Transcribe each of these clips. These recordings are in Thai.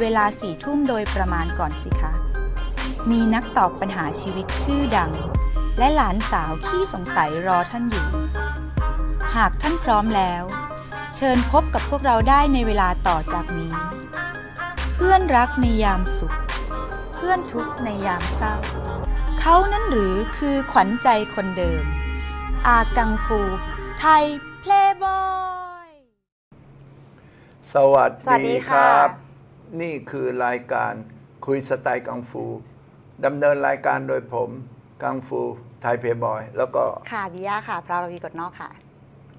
เวลาสี่ทุ่มโดยประมาณก่อนสิคะ มีนักตอบปัญหาชีวิตชื่อดัง และหลานสาวที่สงสัยรอท่านอยู่ หากท่านพร้อมแล้ว เชิญพบกับพวกเราได้ในเวลาต่อจากนี้ เพื่อนรักในยามสุข เพื่อนทุกข์ในยามเศร้า เขานั้นหรือคือขวัญใจคนเดิม อากังฟู ไทยเพลย์บอยสวัสดีครับ นี่คือรายการคุยสไตล์กังฟูดำเนินรายการโดยผม กังฟูไทยเพย์บอย แล้วก็ค่ะวิยาค่ะ พราวรวีกดนอกค่ะ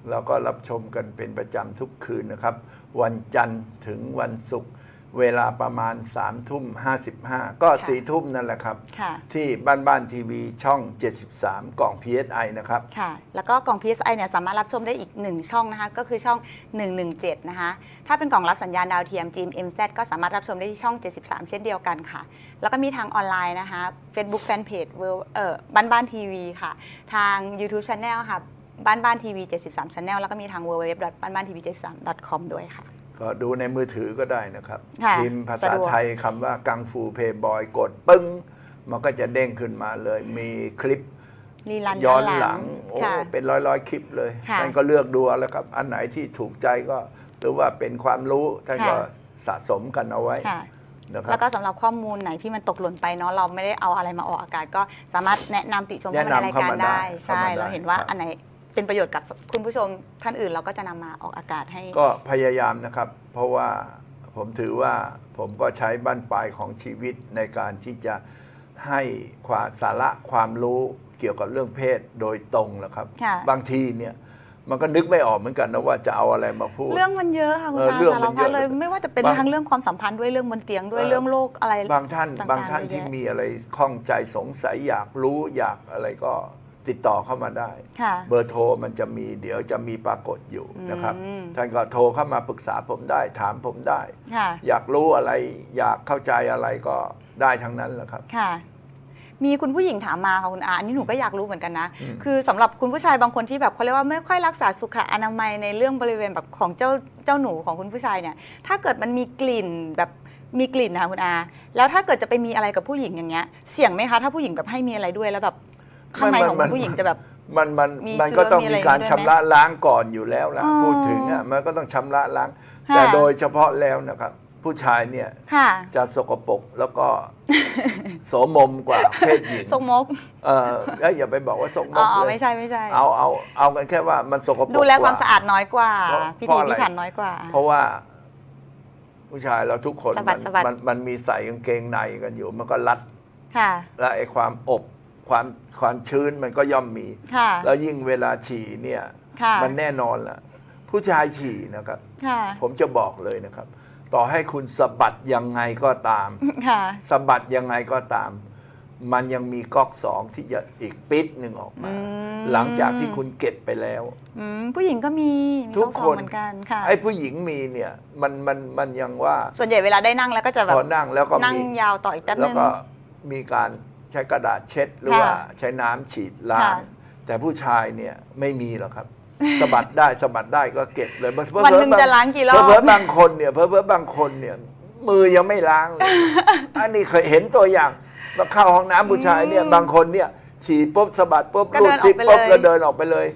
เราก็รับชมกันเป็นประจำทุกคืนนะครับ วันจันทร์ถึงวันศุกร์ เวลาประมาณ3ามทุ่ม55ก็ค่ะสี่ทุ่มนั่นแหละครับ ค่ะ ที่บ้านบ้านทีวีช่อง 73 กล่อง PSI นะครับ ค่ะ แล้วก็กล่อง PSI เนี่ยสามารถรับชมได้อีก 1 ช่องนะคะ ก็คือช่อง 117 นะคะ ถ้าเป็นกล่องรับสัญญาณดาวเทียม GMMZ ก็สามารถรับชมได้ที่ช่อง 73 เช่นเดียวกันค่ะ แล้วก็มีทางออนไลน์นะคะ Facebook Fanpage เวลเอ่อบ้านบ้านทีวีค่ะ ทาง YouTube Channel ค่ะ บ้านบ้านทีวี73 Channel แล้วก็มีทาง www บ้านบ้านทีวี73 com ด้วยค่ะ ก็ดูในมือถือก็ได้นะครับค่ะพิมพ์ภาษาสะดวก ไทยคำว่ากังฟูเพย์บอยกดปึ้ง มันก็จะเด้งขึ้นมาเลย มีคลิปรีลันย้อนหลัง โอ้ค่ะ เป็นร้อยร้อยๆคลิปเลยค่ะ ท่านก็เลือกดูเอาแล้วครับ อันไหนที่ถูกใจก็หรือว่าเป็นความรู้ท่านก็ค่ะสะสมกันเอาไว้ค่ะ นะครัแล้บวก็สำหรับข้อมูลไหนที่มันตกหล่นไปเนาะเราไม่ได้เอาอะไรมาออกอากาศ ก็สามารถแนะนำติชมเข้ามาในรายการแนะนำเข้ามาได้ได้ใช่เข้ามาได้เราเห็นว่าครับ อันไหน เป็นประโยชน์กับคุณผู้ชมท่านอื่นเราก็จะนำมาออกอากาศให้ ก็พยายามนะครับ เพราะว่าผมถือว่าผมก็ใช้บั้นปลายของชีวิตในการที่จะให้ความสาระความรู้เกี่ยวกับเรื่องเพศโดยตรงนะครับ ค่ะ บางทีเนี่ยมันก็นึกไม่ออกเหมือนกันนะว่าจะเอาอะไรมาพูด เรื่องมันเยอะค่ะคุณเออตาเรื่องสามัรนพัดเยอะเลย ไม่ว่าจะเป็นบางทั้งเรื่องความสัมพันธ์ด้วยเรื่องบนเตียงด้วยเออ เรื่องโลกอะไร บางท่าน ต่างๆบางท่านเยอะที่แยะ มีอะไรข้องใจสงสัยอยากรู้อยากอะไรก็ ติดต่อเข้ามาได้ ค่ะ เบอร์โทรมันจะมีเดี๋ยวจะมีปรากฏอยู่นะครับ อืม ท่านก็โทรเข้ามาปรึกษาผมได้ ถามผมได้ ค่ะ อยากรู้อะไร อยากเข้าใจอะไรก็ได้ทั้งนั้นแหละครับ ค่ะ มีคุณผู้หญิงถามมาค่ะคุณอาอันนี้หนูก็อยากรู้เหมือนกันนะ อืม คือสำหรับคุณผู้ชายบางคนที่แบบเขาเรียกว่าไม่ค่อยรักษาสุขอนามัยในเรื่องบริเวณแบบของเจ้าเจ้าหนูของคุณผู้ชายเนี่ย ถ้าเกิดมันมีกลิ่นแบบมีกลิ่นนะคะคุณอา แล้วถ้าเกิดจะไปมีอะไรกับผู้หญิงอย่างเงี้ย เสี่ยงไหมคะถ้าผู้หญิงแบบให้มีอะไรด้วยแล้วแบบ ข้างในของคุณผู้หญิงจะแบบ มันมันมีมันก็ต้องเชื้อมีอะไรมีการด้วยไหมชำระล้างก่อนอยู่แล้วล่ะ อ๋อพูดถึงอะมันก็ต้องชำระล้าง ค่ะ แต่โดยเฉพาะแล้วนะครับ ผู้ชายเนี่ยค่ะจะสกปรกแล้วก็ โสมมกว่าเพศหญิง สกมกเออแล้วอย่าไปบอกว่าสกมอ๋กอเลยไม่ใช่ไม่ใช่ เอาเอาเอากันแค่ว่ามันสกปรกดูแลความก สะอาดน้อยกว่าเพราะพิเพราะถีอะไร พิถันน้อยกว่า เพราะว่าผู้ชายเราทุกคนสะบัมัดสะบัด มันมันมีใส่กางเกงในกันอยู่ มันก็รัดค่ะ และไอ้ความอบ ความความชื้นมันก็ย่อมมี ค่ะ แล้วยิ่งเวลาฉี่เนี่ย ค่ะ มันแน่นอนล่ะผู้ชายฉี่นะครับ ค่ะ ผมจะบอกเลยนะครับ ต่อให้คุณสะบัดยังไงก็ตามค่ะ สะบัดยังไงก็ตาม มันยังมีก๊อกสองที่จะอีกปิดหนึ่งออกมา อืม หลังจากที่คุณเก็บไปแล้ว อืมผู้หญิงก็มีมีทุกข้อคนเหมือนกันค่ะ ไอ้ผู้หญิงมีเนี่ยมันมันมันยังว่าส่วนใหญ่เวลาได้นั่งแล้วก็จะแบบพอนั่งแล้วก็นั่งมียาวต่ออีกแป๊บแล้วนึงก็มีการใช้กระดาษเช็ดหรือค่ะว่าใช้น้ำฉีดล้างค่ะแต่ผู้ชายเนี่ยไม่มีหรอกครับสะบัดได้สะบัดได้ก็เก็บเลยเผลอๆวันหนึ่งบาจะล้างกี่รอบเผลอๆบางคนเนี่ยเผลอๆบางคนเนี่ยมือยังไม่ล้างเลยอันนี้เคยเห็นตัวอย่างมาเข้าห้องน้ำผู้ชายเนี่ยบางคนเนี่ยฉีดปุ๊บสะบัดปุ๊บก็รูเดิดนออกซิปไปปุ๊บเลยแล้วเดินออกไปเลย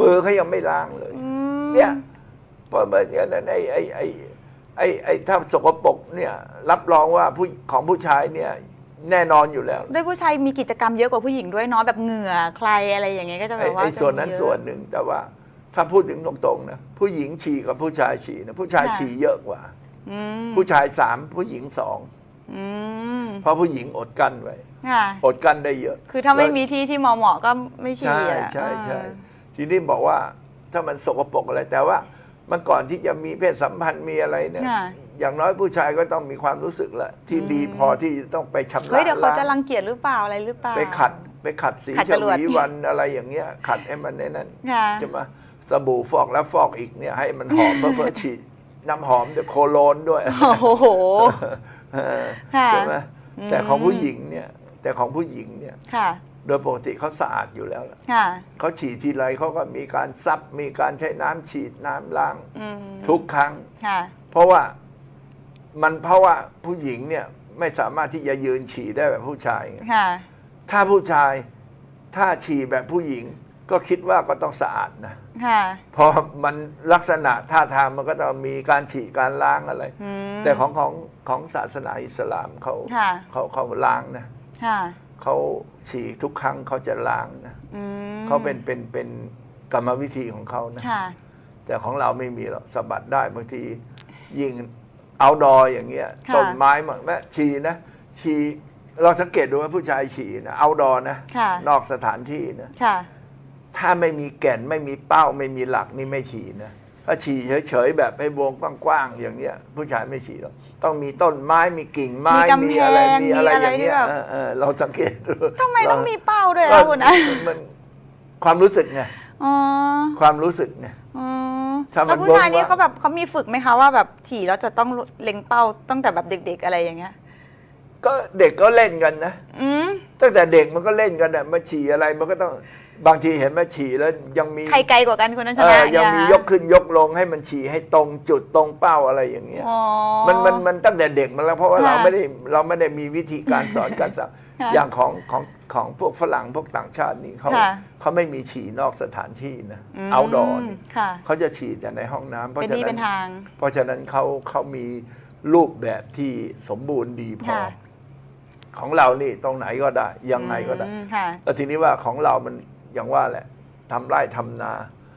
มือเขายังไม่ล้างเลยอืมเนี่ยเพราะมันอย่างนั้นไอ้ไอ้ไอ้ไอ้ไอ้ถ้าสกปรกเนี่ยรับรองว่าผู้ของผู้ชายเนี่ย แน่นอนอยู่แล้วด้วยผู้ชายมีกิจกรรมเยอะกว่าผู้หญิงด้วยเนาะแบบเหงื่อใครอะไรอย่างเงี้ยก็จะแบไอ้บว่าไอ้ส่วนนั้นจะมีเยอะส่วนหนึ่งแต่ว่าถ้าพูดถึงตรงๆนะผู้หญิงฉี่กับผู้ชายฉี่นะผู้ชายค่ะฉี่เยอะกว่าอืมผู้ชายสามผู้หญิงสองอืมเพราะผู้หญิงอดกั้นไว้ค่ะอดกั้นได้เยอะ คือถ้าไม่มีที่ที่เหมาะๆก็ไม่ฉี่ใช่อะใช่ใช่เออทีนี้บอกว่าถ้ามันสกปรกอะไรแต่ว่ามันก่อนที่จะมีเพศสัมพันธ์มีอะไรเนี่ยค่ะ อย่างน้อยผู้ชายก็ต้องมีความรู้สึกแหละที่ดีพอที่ต้องไปชำระเฮ้ยเดี๋ยวเขาจะล้างรังเกียจหรือเปล่าอะไรหรือเปล่า ไปขัดไปขัดสีขัดฉจรวด วีวันอะไรอย่างเงี้ย ขัดให้มันในนั้นค่ะใช่ไหมสบู่ฟอกแล้วฟอกอีกเนี่ยให้มันหอม เพื่อเพื่อฉีดน้ำหอมด้วยโคโลนด้วย โอ้โห เออค่ะใช่ไหมอืม แต่ของผู้หญิงเนี่ยแต่ของผู้หญิงเนี่ยค่ะ โดยปกติเขาสะอาดอยู่แล้วล่ะค่ะ เขาฉีดทีไรเขาก็มีการซับมีการใช้น้ำฉีดน้ำล้าง อืมทุกครั้ง ค่ะ เพราะว่า มันเพราะว่าผู้หญิงเนี่ยไม่สามารถที่จะยืนฉี่ได้แบบผู้ชายไงค่ะ ถ้าผู้ชายถ้าฉี่แบบผู้หญิง ก็คิดว่าก็ต้องสะอาดนะค่ะ เพราะมันลักษณะท่าทางมันก็ต้องมีการฉี่การล้างอะไร อืม แต่ของของของศาสนาอิสลามเขาค่ะ เขาเขาล้างนะค่ะเขาฉี่ทุกครั้งเขาจะล้างนะอืมเขาเป็นเป็นเป็นกรรมวิธีของเขานะ ค่ะ แต่ของเราไม่มีหรอกสะบัดได้บางทียิ่ง เอาดออย่างเงี้ยค่ะ ต้นไม้มันแม่ฉี่นะฉี่เราสังเกตดูว่าผู้ชายฉี่นะเอาดอนะ ค่ะ นอกสถานที่นะ ค่ะ ถ้าไม่มีแก่นไม่มีเป้าไม่มีหลักนี่ไม่ฉี่นะถ้าฉี่เฉยๆแบบให้วงกว้างๆอย่างเงี้ย ผู้ชายไม่ฉี่หรอกต้องมีต้นไม้มีกิ่งไม้มีกำแพงอะไรมีอะไรมีอะไรอย่างเงี้ยที่แบบ เออเออเราสังเกตดูทำไมต้องมีเป้าด้วยก็ล่ะคุณนะมันมันความรู้สึกไงอ๋อความรู้สึกไงอ๋อ ถ้ามันแล้วผู้ชายนี่บอกว่าเขาแบบเขามีฝึกไหมคะว่าแบบฉี่แล้วจะต้องเล็งเป้าตั้งแต่แบบเด็ก ๆอะไรอย่างเงี้ย ก็เด็กก็เล่นกันนะ อืม ตั้งแต่เด็กมันก็เล่นกันน่ะมาฉี่อะไรมันก็ต้อง บางทีเห็นมาฉี่แล้วยังมีใครไกลกว่ากันคนนั้นชเอนะอยังมีเนี่ยกขึ้นยกลงให้มันฉี่ให้ตรงจุดตรงเป้าอะไรอย่างเงี้ย อ๋อ มันมันมันตั้งแต่เด็กมาแล้วเพราะว่าค่ะเราไม่ได้เราไม่ได้มีวิธีการสอนการสั่งค่ะอย่างของของของพวกฝรั่งพวกต่างชาตินี่เขาค่ะ เขาไม่มีฉี่นอกสถานที่นะมเอาดอนี่ค่ะ เขาจะฉี่แต่ในห้องน้ำเพราะเป็นฉะที่นั้เป็นนทาง เพราะฉะนั้นเขาเขามีรูปแบบที่สมบูรณ์ดีพอ ค่ะ ของเรานี่ตรงไหนก็ได้ยังไงก็ได้ อืมค่ะ แล้วทีนี้ว่าของเรามัน อย่างว่าแหละทำไร่ทำนา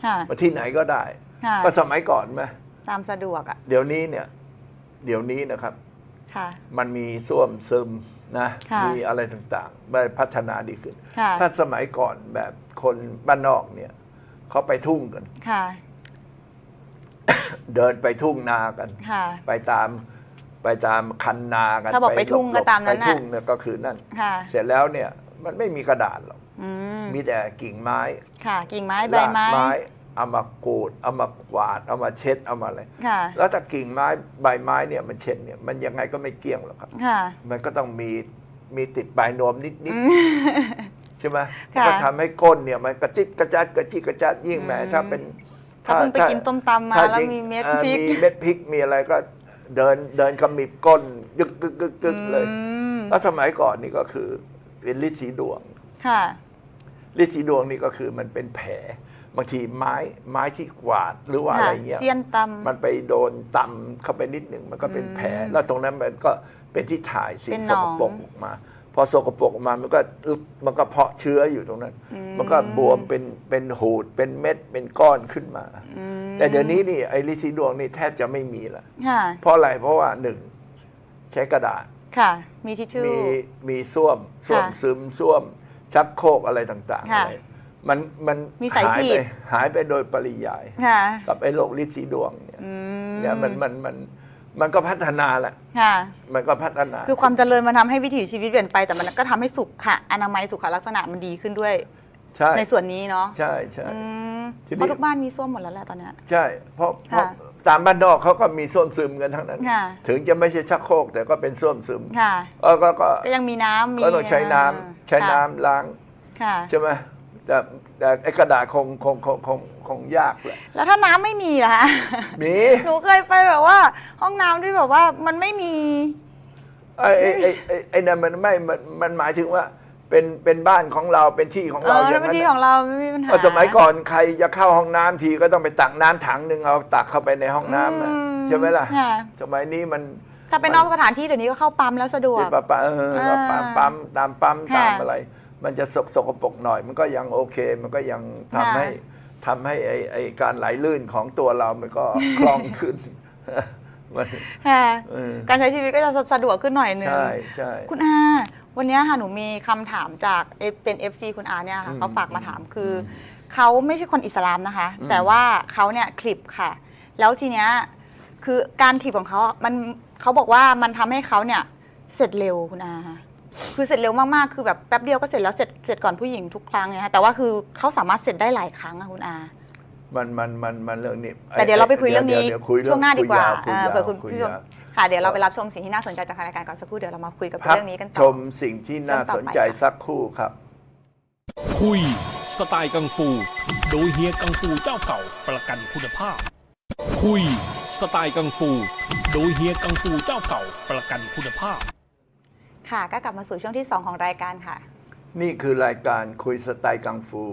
ค่ะมาที่ไหนก็ได้ ค่ะก็สมัยก่อนไหมตามสะดวกอะเดี๋ยวนี้เนี่ย เดี๋ยวนี้นะครับ ค่ะ มันมีส้วมซึมนะค่ะ มีอะไรต่างๆได้พัฒนาดีขึ้น ค่ะถ้าสมัยก่อนแบบคนบ้านนอกเนี่ยเขาไปทุ่งกัน ค่ะเดินไปทุ่งนากัน ค่ะ ไปตามไปตามคันนากันถ้าบอกไปทุ่งหลบๆก็ตามนั้นไปน่ะ ทุ่งเนี่ยก็คือนั่น ค่ะ เสร็จแล้วเนี่ยมันไม่มีกระดาษหรอก อืม มีแต่กิ่งไม้ค่ะ กิ่งไม้ใบรากไม้เอามากูดเอามากวาดเอามาเช็ดเอามาอะไรค่ะ แล้วถ้ากิ่งไม้ใบไม้เนี่ยมันเช็ดเนี่ยมันยังไงก็ไม่เกลี้ยงหรอกครับ ค่ะ มันก็ต้องมีมีติดปลายนวมนิดอืมๆใช่ไหมมันค่ะก็ทำให้ก้นเนี่ยมันกระจิตกระจัดกระจิตกระจัดยิ่งแหมอืมถ้าเป็นถ้าเพิ่งไปกินต้มตำมาถ้แล้วจริงมีเม็ดอ่อพริกมีเม็ดพริกมีอะไรก็เดินเดินขมิบก้นยึกกึกกึกกึกเลย อืมแล้วสมัยก่อนนี่ก็คือเป็นลิสีดวง ค่ะ ลิสีดวงนี่ก็คือมันเป็นแผล บางทีไม้ไม้ที่กวาดหรือว่าอะไรเงี้ย เสี้ยนตำ มันไปโดนตำเข้าไปนิดหนึ่งมันก็เป็นแผลอืมแล้วตรงนั้นมันก็เป็นที่ถ่ายสิ่เป็งนหสนอง กปรกออกมา พอสกปรกออกมามันก็มันก็เพาะเชื้ออยู่ตรงนั้นอืมมันก็บวมเป็นเป็นหูดเป็นเม็ดเป็นก้อนขึ้นมาอืมแต่เดี๋ยวนี้นี่ไอ้ลิซีดวงนี่แทบจะไม่มีละ ค่ะ เพราะอะไรเพราะว่าหนึ่งใช้กระดาษ ค่ะ มีทิชชู่ มีมีส้วมส้วมค่ะซึมส้วม ชักโครกอะไรต่างๆค่ะอะไรมันมันมีสายหายฉีไปด หายไปโดยปริยาย ค่ะกับไอ้โรคลิซีดวงเนี่ยอืมเนี่ยมันมันมันมันก็พัฒนาแหละ ค่ะ มันก็พัฒนา คือความเจริญมันทำให้วิถีชีวิตเปลี่ยนไปแต่มันก็ทำให้สุขค่ะอนามัยสุขลักษณะมันดีขึ้นด้วย ใช่ในส่วนนี้เนาะใช่ใช่ อืมทีนี้ เพราะทุกบ้านมีส้วมหมดแล้วแหละตอนเนี้ย ใช่เพราะเพราะค่ะ ตามบ้านนอกเขาก็มีส้วมซึมกันทั้งนั้น ค่ะ ถึงจะไม่ใช่ชักโครกแต่ก็เป็นส้วมซึมค่ะ เออก็ก็ก็ยังมีน้ำมีก็ต้องใช้น้ำใช้น้ำล้าง ค่ะ ใช่ไหมแต่แต่ไอ้กระดาษคงคงคงคงคงยากแหละแล้วถ้าน้ำไม่มีล่ะคะมี หนูเคยไปแบบว่า ห้องน้ำที่แบบว่ามันไม่มี ไอ้ไอ้ไอ้ไอ้ไอ้นั่นมันไม่มันมันหมายถึงว่า เป็นเป็นบ้านของเราเป็นที่ของเอเราออถ้าย่างเป็นนั้นที่น่ะของเราไม่มีปัญหาก็สมัยก่อนใครจะเข้าห้องน้ำทีก็ต้องไปตักน้ำถังหนึ่งเอาตักเข้าไปในห้องน้ำน่ะอืใช่ไหมล่ะ ค่ะสมัยนี้มัน ถ้าไปนอกสถานที่เดี๋ยวนี้ก็เข้าปั๊มแล้วสะดวก ที่ปั๊มปั๊มเอออ่าปั๊มปั๊มตามปั๊มค่ะตามอะไร มันจะสกสกปรกหน่อย มันก็ยังโอเค มันก็ยังทำค่ะ ให้ทำให้ไอไอการไหลลื่นของตัวเรา มันก็ คล่องขึ้นมันค่ะเออการใช้ชีวิตก็จะสะดวกขึ้นหน่อยนึง ใช่ใช่คุณอา วันนี้ค่ะหนูมีคำถามจากเอฟเป็น FC คุณอาเนี่ยค่ะอืมเขาฝากมาถามคืออมเขาไม่ใช่คนอิสลามนะคะ อืม แต่ว่าเขาเนี่ยคลิปค่ะ แล้วทีเนี้ยคือการถีบของเขาอะมันเขาบอกว่ามันทำให้เขาเนี่ยเสร็จเร็วคุณอาคือเสร็จเร็วมากๆคือแบบแป๊บเดียวก็เสร็จแล้วเสร็จเสร็จก่อนผู้หญิงทุกครั้งไงคะแต่ว่าคือเขาสามารถเสร็จได้หลายครั้งอะคุณอา มันมันมันมันเรื่องนี้แต่เดี๋ยวเราไปคุยเรื่องนี้ดี๋วคุยเรื่องช่วงหน้าดีกว่าคุยอ่ายาวเผื่อคุณคุยผู้ชมยาว ค่ะเดี๋ยวเราไปรับชมสิ่งที่น่าสนใจจากรายการก่อนสักครู่เดี๋ยวเรามาคุยกับพักเรื่องนี้กันต่ชอมสิ่งที่น่าสนใจช่วงต่อไปค่ะสักครู่ครับ คุย สไตล์กังฟู โดยเฮียกังฟูเจ้าเก่าประกันคุณภาพ คุย สไตล์กังฟู โดยเฮียกังฟูเจ้าเก่าประกันคุณภาพ ค่ะก็กลับมาสู่ช่วงที่ 2 ของรายการค่ะ นี่คือรายการคุยสไตล์กังฟู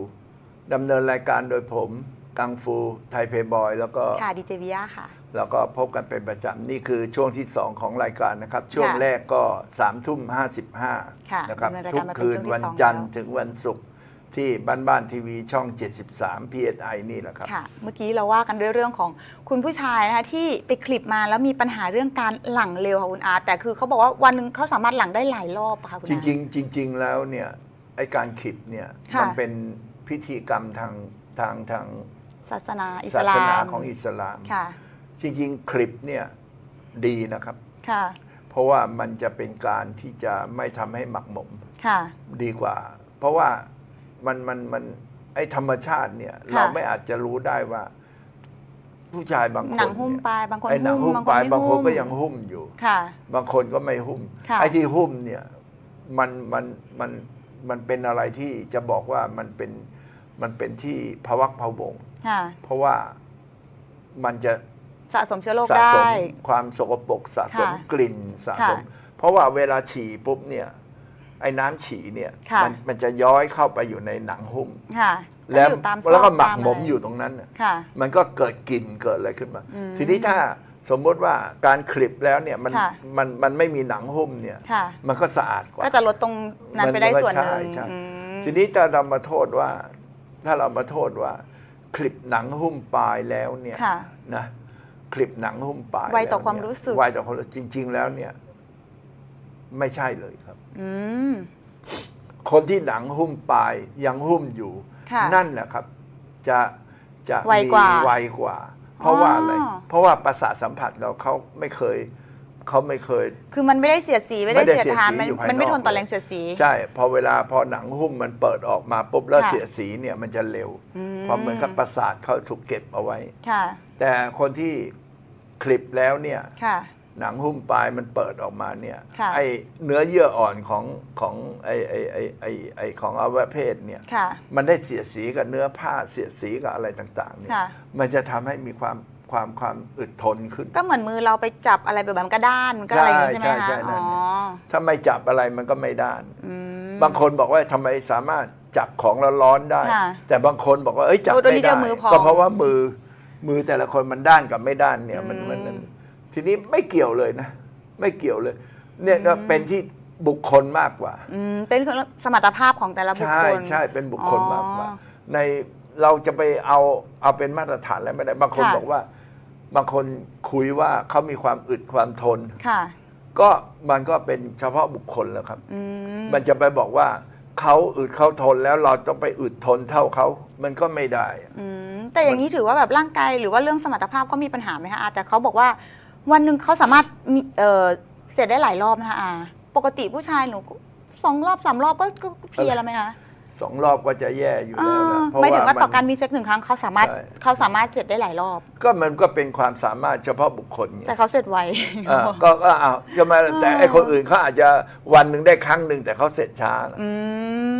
ดำเนินรายการโดยผม กังฟูไทยเพย์บอย แล้วก็ค่ะดีเจวิยาค่ะ แล้วก็พบกันเป็นประจำ นี่คือช่วงที่ 2 ของรายการนะครับ ช่วงค่ะแรกก็3ามทุ่มค่ะ55นะครับดำเนินรายทุกากรมาเป็นคืนช่วงที่วันสองจันทร์แล้วถึงวันศุกร์ที่บ้านบ้านทีวีช่อง 73 PSI นี่แหละครับ ค่ะ เมื่อกี้เราว่ากันด้วยเรื่องของคุณผู้ชายนะคะที่ไปคลิปมาแล้วมีปัญหาเรื่องการหลังเร็วค่ะคุณอา แต่คือเขาบอกว่าวันหนึ่งเขาสามารถหลังได้หลายรอบอะค่ะคุณจอาริงๆจริง ๆ แล้วเนี่ยไอการขิดเนี่ยค่ะมันเป็นพิธีกรรมทางทางทาง ศาสนาอิสศาลาสนามของอิสลาม ค่ะ จริงๆ คลิปเนี่ยดีนะครับ ค่ะ เพราะว่ามันจะเป็นการที่จะไม่ทำให้หมักหมมค่ะ ดีกว่า เพราะว่ามันมันมันไอธรรมชาติเนี่ยค่ะเราไม่อาจจะรู้ได้ว่า ผู้ชายบางคนหนังหุ้มเนี่ยปลายบางคนไอหนังหุ้มบางปลายไม่บางคนก็หุ้มยังหุ้มอยู่ ค่ะ บางคนก็ไม่หุ้ม ค่ะ ไอ้ที่หุ้มเนี่ยมันมันมันมันเป็นอะไรที่จะบอกว่ามันเป็น มันเป็นที่ภวักพะวง ค่ะเพราะว่ามันจะสะสมเชื้อโรคสะได้ สมความสกปรกสะสมค่ะกลิ่นสะสมค่ะเพราะว่าเวลาฉี่ปุ๊บเนี่ยไอ้น้ำฉี่เนี่ยค่ะ มันมันจะย้อยเข้าไปอยู่ในหนังหุ้ม ค่ะแล้วอยู่ตามซอแล้วก็หมักตาหมมะไรอยู่ตรงนั้นน่ะค่ะ มันก็เกิดกลิ่นเกิดอะไรขึ้นมา อืมทีนี้ถ้าสมมติว่าการคลิปแล้วเนี่ยมันค่ะ มันมันไม่มีหนังหุ้มเนี่ย ค่ะ มันก็สะอาดกว่า ก็จะลดตรงนั้นไปได้มันก็ส่วนหนึ่งใช่ใช่ อืม ทีนี้ถ้าเรามาโทษว่า ถ้าเรามาโทษว่า คลิปหนังหุ้มปลายแล้วเนี่ยค่ะ นะคลิปหนังหุ้มปลายไวต่อแล้ความเนี่ยรู้สึก ไวต่อความรู้สึกจริง ๆ แล้วเนี่ย ไม่ใช่เลยครับ อืม คนที่หนังหุ้มปลายยังหุ้มอยู่ ค่ะนั่นแหละครับ จะจะไวกว่าไวกว่า เพราะว่าอะไร อ๋อ เพราะว่าประสาทสัมผัสเราเขาไม่เคย เขาไม่เคย คือมันไม่ได้เสียดสีไม่ได้ไม่ได้เสียดทานเสียดสีมันอยู่ภายมันไม่นอกทนต่อเลยแรงเสียดสี ใช่ พอเวลาพอหนังหุ้มมันเปิดออกมาปุ๊บแล้วค่ะ เสียดสีเนี่ยมันจะเร็วอืมเพราะเหมือนกับประสาทเขาถูกเก็บเอาไว้ ค่ะแต่คนที่คลิปแล้วเนี่ย ค่ะ หนังหุ้มปลายมันเปิดออกมาเนี่ยค่ะ ไอเนื้อเยื่ออ่อนของของไอไอไอไอไอของอวัยวะเพศเนี่ย ค่ะ มันได้เสียดสีกับเนื้อผ้าเสียดสีกับอะไรต่าง ๆ เนี่ย ค่ะมันจะทำให้มีความ ความความอึดทนขึ้น ก็เหมือนมือเราไปจับอะไรแบบมันก็ด้านมันก็อะไรอย่างนี้ใช่ไหมใช่คะใช่นั่อ๋นอเนี่ยถ้าไม่จับอะไรมันก็ไม่ด้านอืมบางคนบอกว่าทำไมสามารถจับของร้อนๆได้ค่ะแต่บางคนบอกว่าเอ้ยจับโอ้ตัวไม่นี้เดีได้ยวมือพองก็เพราะว่ามือมือแต่ละคนมันด้านกับไม่ด้านเนี่ยมันอืมมันมันทีนี้ไม่เกี่ยวเลยนะ ไม่เกี่ยวเลย เนี่ยนะเป็นที่บุคคลมากกว่าอืมเป็นสมรรถภาพของแต่ละบุคใช่คลใช่เป็นบุคคลมากกว่าอ๋อใน เราจะไปเอาเอาเป็นมาตรฐานอะไรไม่ได้ บางคนค่ะ บอกว่า บางคนคุยว่าเขามีความอึดความทน ค่ะ ก็มันก็เป็นเฉพาะบุคคลแล้วครับ อืม มันจะไปบอกว่าเขาอึดเขาทนแล้วเราต้องไปอึดทนเท่าเขา มันก็ไม่ได้อะ อืมแต่อย่างนี้ถือว่าแบบร่างกายหรือว่าเรื่องสมรรถภาพก็มีปัญหาไหมคะอาแต่เขาบอกว่าวันหนึ่งเขาสามารถมีเออเสร็จได้หลายรอบนะคะอาปกติผู้ชายหนูก็สองรอบสามรอบก็ก็ก็เพลียแล้วไหมคะ สองรอบก็จะแย่อยู่แล้วนะอ่าเพราะหมายถึงว่าต่อมัการมีเซ็กหนึ่งครั้งเขาสามารถใช่เขาสามารถเสร็จได้หลายรอบ ก็มันก็เป็นความสามารถเฉพาะบุคคลไงแต่เขาเสร็จไวอ่าก็ก็อ้าวใช่ไหมแต่ไอ้คนอื่นเขาอาจจะวันหนึ่งได้ครั้งหนึ่งแต่เขาเสร็จช้านะอื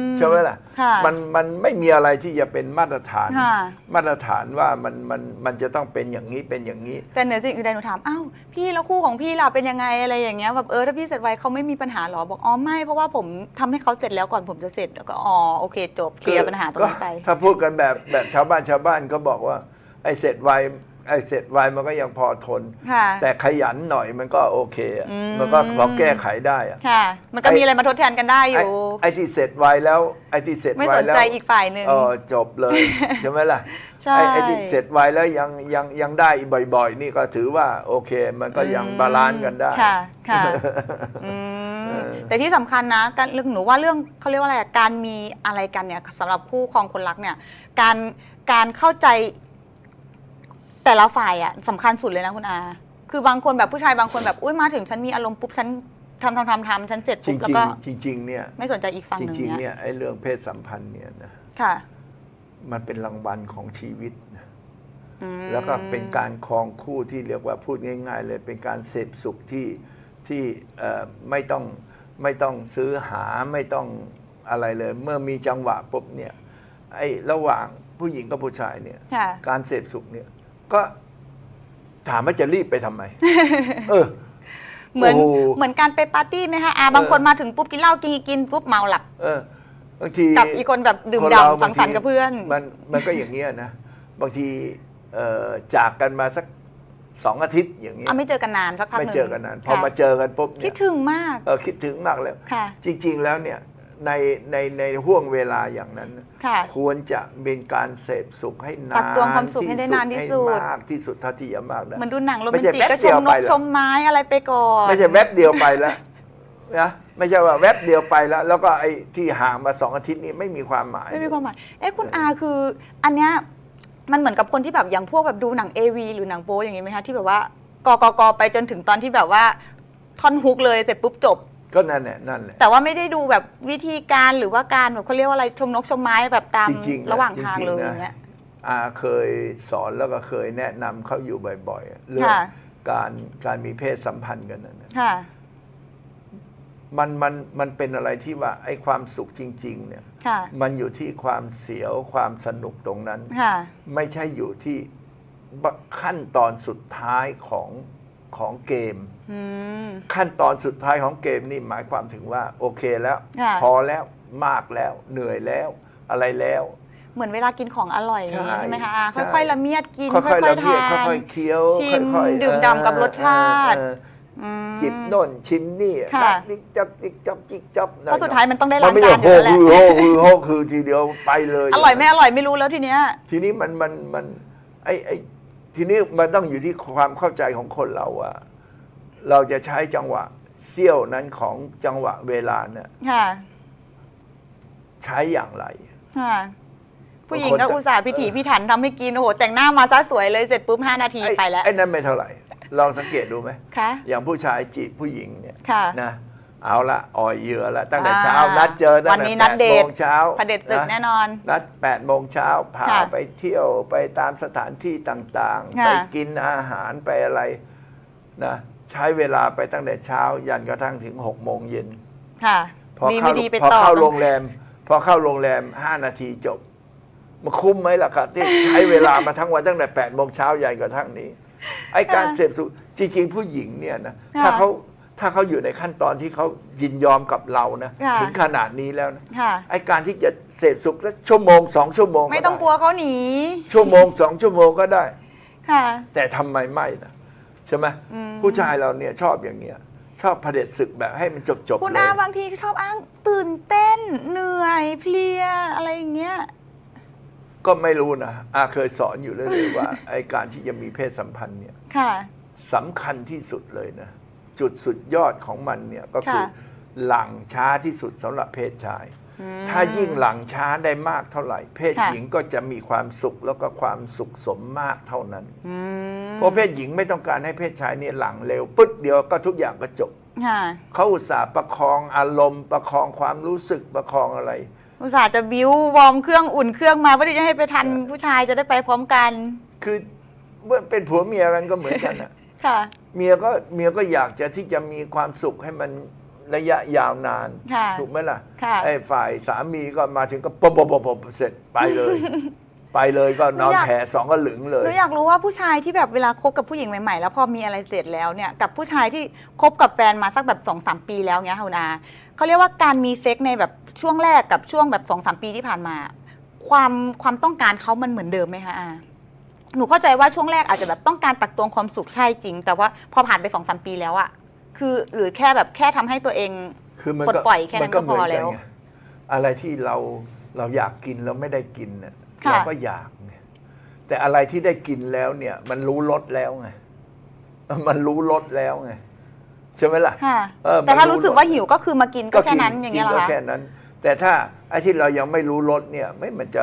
มใช่ไหมล่ะค่ะมันมันไม่มีอะไรที่จะเป็นมาตรฐาน ค่ะ มาตรฐานว่ามันมันมันจะต้องเป็นอย่างนี้เป็นอย่างนี้ แต่เหนือสิ่งอื่นใดหนูถามอ้าวพี่แล้วคู่ของพี่ล่ะเป็นยังไงอะไรอย่างเงี้ยแบบเออถ้าพี่เสร็จไวเขาไม่มีปัญหาหรอบอกอ๋อไม่เพราะว่าผมทำให้เขาเสร็จแล้วก่อนผมจะเสร็จแล้วก็อ๋อโอเคจบเคลียร์ปัญหาตรงนี้ไป ก็ถ้าพูดกันแบบแบบชาวบ้านชาวบ้านก็บอกว่า ไอ้เสร็จไว ไอ้เสร็จไวมันก็ยังพอทน ค่ะ แต่ขยันหน่อยมันก็โอเคอะอืม มันก็พอแก้ไขได้อะค่ะ มันก็มีอะไรมาทดแทนกันได้อไอ้ยู่ ไอ้ที่เสร็จไวแล้วไอ้ที่เสร็จไม่ไวสนแล้วใจอีกฝ่ายหนึ่ง เออจบเลย ใช่ไหมล่ะใช่ ไอ้ไอ้ที่เสร็จไวแล้วยังยังยังได้บ่อย ๆ นี่ก็ถือว่าโอเค มันก็ยังบาลานซ์กันได้ ค่ะค่ะอืมแต่ที่สำคัญนะการเรื่องหนูว่าเรื่องเขาเรียกว่าอะไรอะการมีอะไรกันเนี่ยสำหรับคู่ครองคนรักเนี่ย การการเข้าใจ แต่ละฝ่ายอะสำคัญสุดเลยนะคุณอา คือบางคนแบบผู้ชายบางคนแบบอุ้ยมาถึงฉันมีอารมณ์ปุ๊บฉันทำทำทำทำฉันเสร็จจริปุ๊งบแล้วก็ๆจริง ๆ เนี่ย ไม่สนใจอีกฝั่งจหนึ่งริง ๆ เนี่เนี่ยยไอ้เรื่องเพศสัมพันธ์เนี่ยนะค่ะมันเป็นรางวัลของชีวิตนะอืมแล้วก็เป็นการครองคู่ที่เรียกว่าพูดง่าย ๆ เลยเป็นการเสพสุขที่ที่เอ่อไม่ต้องไม่ต้องซื้อหาไม่ต้องอะไรเลย เมื่อมีจังหวะปุ๊บเนี่ยไอ้ระหว่างผู้หญิงกับผู้ชายเนี่ย ค่ะ การเสพสุขเนี่ย ก็ถามว่าจะรีบไปทำไม เออ เหมือนโอ้โห เหมือนการไปปาร์ตี้ไหมคะอ่าบางคนมาถึงปุ๊บกินเหล้ากินกินปุ๊บเมาหลับเออบางทีกับอีกคนแบบดื่มคนเราด่ำสังสรรค์กับเพื่อน มันมันก็อย่างเงี้ยนะ บางทีเอ่อจากกันมาสักสองอาทิตย์อย่างเงี้ยอะไม่เจอกันนานสักพักหไม่นึ่งเจอกันนานพอค่ะมาเจอกันปุ๊บคิเนี่ดยถึงมากเออคิดถึงมากแล้วค่ะ จริง ๆ แล้วเนี่ย ในในในห่วงเวลาอย่างนั้น ค่ะ ควรจะเป็นการเสพสุขให้นาตันกตวงความสุขให้ได้นานที่สุด ให้มากที่สุดเท่าที่จะมากได้ เหมันดูหนังโรแมไม่นใช่ติกแป๊บก็เดีชยวมนไปกหรอกชมไม้อะไรไปก่อนไม่ใช่แวบเดียวไปแล้วนะไม่ใช่ว่าแวบเดียวไปแล้ว แล้วก็ไอ้ที่ห่างมาสองอาทิตย์นี้ไม่มีความหมาย ไม่มีความหมายเอ๊ะคุณอาคือ อันเนี้ยมันเหมือนกับคนที่แบบอย่างพวกแบบดูหนัง AV หรือหนังโป๊อย่างงี้ไหมคะที่แบบว่ากกกไปจนถึงตอนที่แบบว่าท่อนฮุกเลยเสร็จปุ๊บจบ ก็นั่นแหละนั่นแหละ แต่ว่าไม่ได้ดูแบบวิธีการหรือว่าการแบบเขาเรียกว่าอะไรชมนกชมไม้แบบตามจริงๆนระหว่างทางจๆเลยนะ อย่างเงี้ย อาเคยสอนแล้วก็เคยแนะนำเขาอยู่บ่อยๆ เรื่องค่ะ การการมีเพศสัมพันธ์กันนั่นนะค่ะ มันมันมันเป็นอะไรที่ว่าไอ้ความสุขจริง ๆ เนี่ย ค่ะ มันอยู่ที่ความเสียวความสนุกตรงนั้น ค่ะ ไม่ใช่อยู่ที่ขั้นตอนสุดท้ายของ ของเกม อืม ขั้นตอนสุดท้ายของเกมนี่หมายความถึงว่าโอเคแล้ว ค่ะ พอแล้วมากแล้วเหนื่อยแล้ว อะไรแล้ว เหมือนเวลากินของอร่อยอย่างงี้ใช่ใช่ไหมคะอาใช่ ค่อยๆละเมียดกิน ค่ค่อยๆอละยๆเมียดทานค่อยๆเคี้ยวชิมค่อยๆดื่มเออด่ำกับรสชาติเอออืม จิบโน่นชิมนี่ค่ะ จิกจับจิกจับจิกจับเพราะสุดท้ายมันต้องได้มัล้านไม่จาใช่นอโฮยู่แล้วแหละคือโฮคือโฮคือทีเดียวไปเลย อร่อยไม่อร่อยไม่รู้แล้วทีเนี้ย ทีนี้มันมันมันไอไอ ทีนี้มันต้องอยู่ที่ความเข้าใจของคนเราว่า เราจะใช้จังหวะเสี้ยวนั้นของจังหวะเวลาเนี่ยค่ะ ใช้อย่างไร ค่ะ ผู้หญิงบางคนก็อุตส่าห์พิถีพิถันทำให้กิน โอ้โห แต่งหน้ามาซะสวยเลยเสร็จปุ๊บห้านาทีไอ้ไปแล้ว ไอ้นั่นไม่เท่าไหร่ ลองสังเกตดูไหมค่ะ อย่างผู้ชายจีบผู้หญิงเนี่ยค่ะนะ เอาละอ่อยเหยื่อละตั้งแต่อ่าเช้านัดเจอตั้งวันแต่นี้นัแปดดเดโมทงเช้าเผด็จศึกะแน่นอน นัด8ปดโมงเช้าพาค่ะไปเที่ยวไปตามสถานที่ต่างๆ ค่ะ ไปกินอาหารไปอะไรนะใช้เวลาไปตั้งแต่เช้า ยันกระทั่งถึง6กโมงเย็น ค่ะพอดีเข้าไม่ดีไปพอต่อเข้าโรงแรม พอเข้าโรงแรม 5 นาทีจบ มันคุ้มไหมล่ะครับ ที่ใช้เวลามาทั้งวันตั้งแต่8ปดโมงเช้ายันกระทั่งนี้ ไอการเสพสุขจริงๆ ผู้หญิงเนี่ยนะ ถ้าเขา ถ้าเขาอยู่ในขั้นตอนที่เขายินยอมกับเรานะค่ะ ถึงขนาดนี้แล้วนะค่ะ ไอการที่จะเสพสุขสักชั่วโมงสองชั่วโมงไม่ต้องกลัวเขาหนีชั่วโมงสองชั่วโมงก็ได้ ค่ะ แต่ทำไมไม่นะใช่ไหมอืม ผู้ชายเราเนี่ยชอบอย่างเงี้ย ชอบเผด็จศึกแบบให้มันจบจบๆคุณเลอายบางทีชอบอ้างตื่นเต้นเหนื่อยเพลียอะไรอย่างเงี้ย ก็ไม่รู้นะอาเคยสอนอยู่เรื่อยๆว่า ไอการที่จะมีเพศสัมพันธ์เนี่ยค่ะ สำคัญที่สุดเลยนะ จุดสุดยอดของมันเนี่ยก็คือ ค่ะ หลังช้าที่สุดสำหรับเพศชาย อืม ถ้ายิ่งหลังช้าได้มากเท่าไหร่ เพศค่ะ หญิงก็จะมีความสุขแล้วก็ความสุขสมมากเท่านั้น อืมเพราะเพศหญิงไม่ต้องการให้เพศชายเนี่ยหลังเร็วปึ๊ดเดียวก็ทุกอย่างก็จบค่ะเขาอุตส่าห์ประคองอารมณ์ ประคองความรู้สึกประคองอะไร อุตส่าห์จะบิ้ววอร์มเครื่องอุ่นเครื่องมาเพื่อที่จะให้ไปทันผู้ชายจะได้ไปพร้อมกัน คือเมื่อเป็นผัวเมียกันก็เหมือนกันนะ ค่ะ เมียก็เมียก็อยากจะที่จะมีความสุขให้มันระยะยาวนาน ค่ะถูกไหมล่ะค่ะ ไอ้ฝ่ายสามีก็มาถึงก็ปบปบปบเสร็จไปเลย ไปเลยก็นอนหนูอยากแผ่สองก็หลึงเลหย นูอยากรู้ว่าผู้ชายที่แบบเวลาคบกับผู้หญิงใหม่ๆ แล้วพอมีอะไรเสร็จแล้วเนี่ยกับผู้ชายที่คบกับแฟนมาสักแบบสองสามปีแล้วเนี้ยค่ะคุณอาเขาเรียกว่าการมีเซ็กในแบบช่วงแรกกับช่วงแบบสองสามปีที่ผ่านมา ความความต้องการเขามันเหมือนเดิมไหมคะอา หนูเข้าใจว่าช่วงแรกอาจจะแบบต้องการตักตวงความสุขใช่จริง แต่ว่าพอผ่านไปสองสามปีแล้วอะคือหรือแค่แบบแค่ทำให้ตัวเอง คือมันปลดก็ปล่อยแค่นั้นมัก็ก็พอเหมืนแล้วไงอะไรที่เราเราอยากกินแล้วไม่ได้กินเนี่ยค่ะ เราก็อยากไงแต่อะไรที่ได้กินแล้วเนี่ย มันรู้รสแล้วไงมันรู้รสแล้วไงใช่ไหมล่ะ ค่ะ เออแต่ถ้ามันรู้รู้สึกว่าหิวก็คือมากินก็แค่นั้นกิอย่างเงี้ยเหรก็อคะ แค่นั้น แต่ถ้าไอ้ที่เรายังไม่รู้รสเนี่ย ไม่มันจะ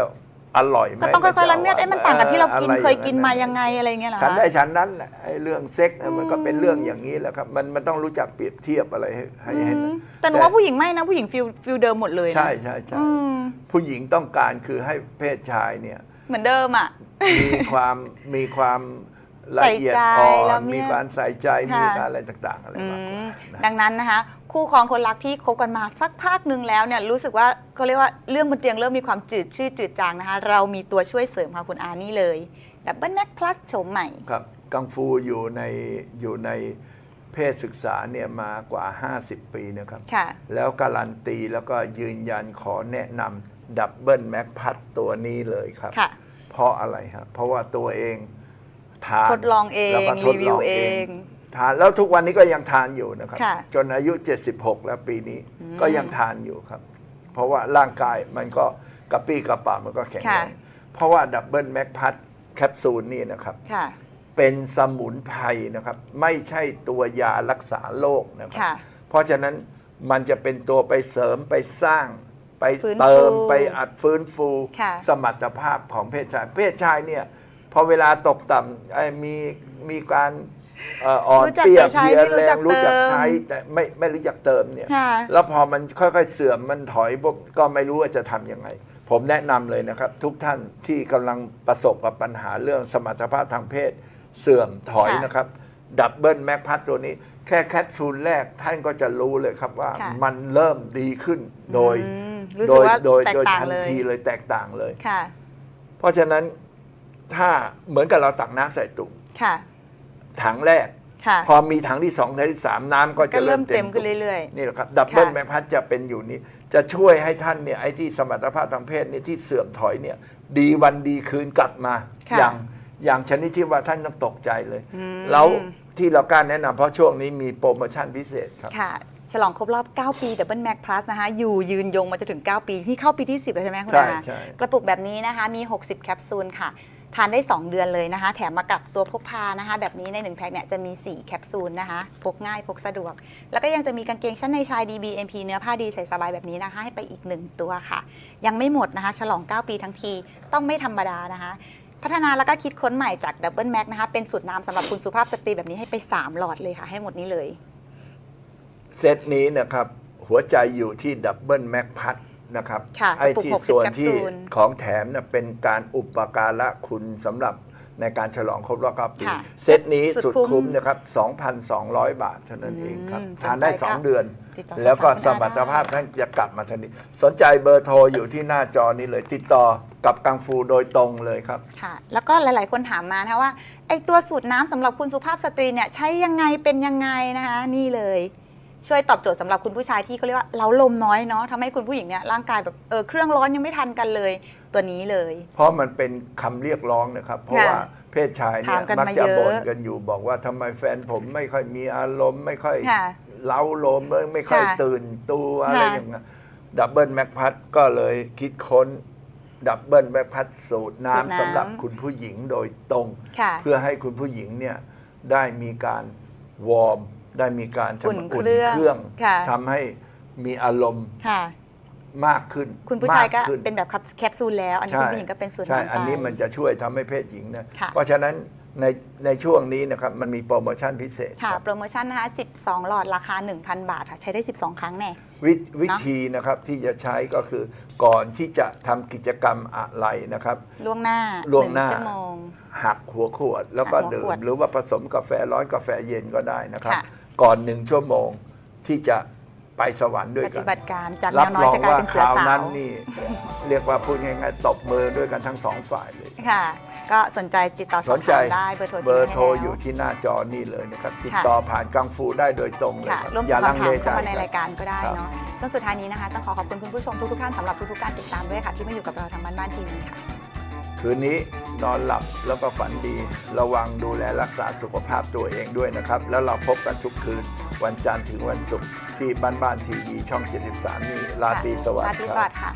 อร่อยไหมก็ต้องค่อยๆละเมียดจะเอ๊ะมันต่างกับที่เรากินอะไรเคยกินมาอยังไงอะไรเงี้ยเหรอฉันคะได้ฉันนั้นแหละไอ้เรื่องเซ็กเนี่ยมันก็อืมเป็นเรื่องอย่างนี้แหละครับมันมันต้องรู้จักเปรียบเทียบอะไรให้ให้อืให้มแต่หนูว่าผู้หญิงไม่นะผู้หญิงฟิลฟิลเดิมหมดเลยนะใช่ใช่ใช่อืมผู้หญิงต้องการคือให้เพศชายเนี่ย เหมือนเดิมอะมีความมีความ ละเอียดใส่ใจอ่อละนเมีมียดการใส่ใจค่ะ มีการอะไรต่างๆ อะไรอืมากกมว่านะดังนั้นนะคะ คู่ครองคนรักที่คบกันมาสักพักหนึ่งแล้วเนี่ยรู้สึกว่าเขาเรียกว่าเรื่องบนเตียงเริ่มมีความจืดชืดจืดจางนะคะ เรามีตัวช่วยเสริมค่ะคุณอานี่เลยดับเบิลแม็กพลัสโฉมใหม่ ครับกังฟูอยู่ในอยู่ในเพศศึกษาเนี่ยมากว่า 50 ปีนะครับ ค่ะ แล้วการันตีแล้วก็ยืนยันขอแนะนำดับเบิลแม็กพัทตัวนี้เลยครับ ค่ะ เพราะอะไรครับเพราะว่าตัวเอง ทานทดลองเองแล้วก็ทดรีวิลวองเอเองง ทานแล้วทุกวันนี้ก็ยังทานอยู่นะครับ ค่ะ จนอายุ 76 แล้วปีนี้ก็ยังทานอยู่ครับ เพราะว่าร่างกายมันก็กระปี้กระเป๋ามันก็แข็งแรงเพราะว่าดับเบิลแม็กพัทแคปซูลนี่นะครับ ค่ะ เป็นสมุนไพรนะครับ ไม่ใช่ตัวยารักษาโรคนะครัค่ะเพราะฉะนั้นมันจะเป็นตัวไปเสริมไปสร้าง ไปฟื้นฟูเติมไปอัดฟื้นฟู ค่ะ สมรรถภาพของเพศชาย เพศชายเนี่ย พอเวลาตกต่ำไอ้มีมีการเอ่ออ่อนรู้จักเปรียแต่ใช้เพลียไม่รู้แรจังกรู้จักเติมใช้แต่ไม่ไม่รู้จักเติมเนี่ยค่ะแล้วพอมันค่อยๆเสื่อมมันถอยปุ๊บก็ไม่รู้ว่าจะทำยังไง ผมแนะนำเลยนะครับ ทุกท่านที่กำลังประสบกับปัญหาเรื่องสมรรถภาพทางเพศเสื่อมถอยค่ะนะครับ ดับเบิลแม็กพัทตัวนี้ แค่แคปซูลแรกท่านก็จะรู้เลยครับว่าค่ะมันเริ่มดีขึ้นโดยอืมรู้โดสึกยว่าโดยแตกโดยต่างทันเลยทีเลยแตกต่างเลยค่ะเพราะฉะนั้น ถ้าเหมือนกับเราตักน้ำใส่ตุ่มค่ะ ถังแรก ค่ะ พอมีถังที่สองถังที่สามน้ำก็ก็จะเริ่เริ่มมเต็เต็มมขึ้นตุ่มเรื่อยนี่แหละครับดับเบิลค่ะ แมกพัทจะเป็นอยู่นี้ จะช่วยให้ท่านเนี่ยไอ้ที่สมรรถภาพทางเพศเนี่ยที่เสื่อมถอยเนี่ย ดีวันดีคืนกลับมา ค่ะอย่างอย่างชนิดที่ว่าท่านต้องตกใจเลย อืม แล้วที่เรากล้ารแนะนำเพราะช่วงนี้มีโปรโมชั่นพิเศษครับๆค่ะ ฉลองครบรอบ 9 ปี Double Mac Plus นะคะ อยู่ยืนยงมาจนถึง 9 ปี ที่เข้าปีที่ 10 แล้วใช่ไหมคุณใช่อาใช่ กระปุกแบบนี้นะคะ มี 60 แคปซูลค่ะ ทานได้ 2 เดือนเลยนะคะ แถมมากับตัวพกพานะคะ แบบนี้ใน1แพ็คเนี่ยจะมี 4 แคปซูลนะคะ พกง่ายพกสะดวก แล้วก็ยังจะมีกางเกงชั้นในชาย DBMP เนื้อผ้าดีใส่สบายแบบนี้นะคะ ให้ไปอีก 1 ตัวค่ะ ยังไม่หมดนะคะ ฉลอง 9 ปีทั้งทีต้องไม่ธรรมดานะคะพัฒนาแล้วก็คิดค้นใหม่จาก Double Mac นะคะ เป็นสูตรน้ำสำหรับคุณสุภาพสตรีแบบนี้ให้ไป 3 หลอดเลยค่ะ ให้หมดนี้เลย เซตนี้นะครับ หัวใจอยู่ที่ดับเบิลแม็กพัท นะครับค่ะไอ้กระปุกที่60ส่วนที่แคปซูลของแถมเนี่ยเป็นการอุปการะคุณสำหรับในการฉลองครบรอบ9ปี ค่ะเซตนี้สุสุดดคุ้มคุ้มนะครับ 2,200 บาทเท่านั้นเองครับ อืมทานได้ สนใจก็2 เดือน ติดต่อแล้วก็สสอบถามมรรถภาพได้ท่านจะกลับมาทันทีสนใจเบอร์โทรอยู่ที่หน้าจอนี้เลย ติดต่อกับกังฟูโดยตรงเลยครับ ค่ะ แล้วก็หลาย ๆ คนถามมานะคะว่าไอตัวสูตรน้ำสำหรับคุณสุภาพสตรีเนี่ยใช้ยังไงเป็นยังไงนะคะ นี่เลย ช่วยตอบโจทย์สำหรับคุณผู้ชายที่เขาเรียกว่าเราลมน้อยเนาะทำให้คุณผู้หญิงเนี่ยร่างกายแบบเออเครื่องร้อนยังไม่ทันกันเลยตัวนี้เลย เพราะมันเป็นคำเรียกร้องนะครับ เพราะค่ะว่าเพศชายเนี่ถายมกันมักมาจะเยอะบ่นกันอยู่บอกว่าทำไมแฟนผมไม่ค่อยมีอารมณ์ไม่ค่อยค่ะเล้าโลมไม่ค่อยค่ะตื่นตัวอะไรค่ะ อย่างเงี้ยดับเบิลแม็กพัทก็เลยคิดค้นดับเบิลแม็กพัทสูตรสูตรน้ำน้ำสำหรับคุณผู้หญิงโดยตรง ค่ะ เพื่อให้คุณผู้หญิงเนี่ยได้มีการวอร์ม ได้มีการอุ่นทำเครื่องเครื่องค่ะ ทำให้มีอารมณ์ค่ะ มากขึ้นคุณผู้ชายก็มขึ้นเป็นแบบแคปซูลแล้ว อันนี้คุณผู้หญิงก็เป็นสูตรใช่น้ำอันนี้ไปมันจะช่วยทำให้เพศหญิงนะค่ะ เพราะฉะนั้นในในช่วงนี้นะครับมันมีโปรโมชั่นพิเศษค่ะ ครับโปรโมชั่นนะคะ 12 หลอดราคา 1,000 บาทค่ะ ใช้ได้ 12 ครั้งแน่ วิวิธีนะครับที่จะใช้ก็คือก่อนที่จะทำกิจกรรมอะไรนะครับ ล่วงหน้าล่วงหน้า นึ่ชั่วโมง หักหัวขวดแล้วก็หักหัวดื่ขวมดหรือว่าผสมกาแฟร้อนกาแฟเย็นก็ได้นะครับ ค่ะ ก่อนหนึ่งชั่วโมงที่จะไปสวรรค์ด้วยปกัฏิน บัติการจากแนรับวน้อรยองจะกลายว่าเป็นคเสือราวสานั้วนนี่ เรียกว่าพูดง่ายๆตบมือด้วยกันทั้งสองฝ่ายเลย ค่ะ ก็สนใจติดต่อสสอบนใจถามได้เบอร์โทรเบอร์โทรทิ้งไว้แล้วอยู่ที่หน้าจอนี่เลยนะครับติดค่ะต่อผ่านกังฟูได้โดยตรงเลยค่ะครับร่วมอย่าสอบลังถาเลมใจเข้ามาในครายการก็ได้ครับเนาะช่วงสุดท้ายนี้นะคะ ต้องขอขอบคุณคุณผู้ชมทุกๆท่านสำหรับทุกๆการติดตามด้วยค่ะ ที่มาอยู่กับเราทางบ้านบ้านทีวีค่ะ คืนนี้นอนหลับแล้วก็ฝันดี ระวังดูแลรักษาสุขภาพตัวเองด้วยนะครับ แล้วเราพบกันทุกคืนวันจันทร์ถึงวันศุกร์ที่บ้านบ้านทีวีช่อง 73 นี้ราตรีสวัสดิ์ครับดิ์ค่ะ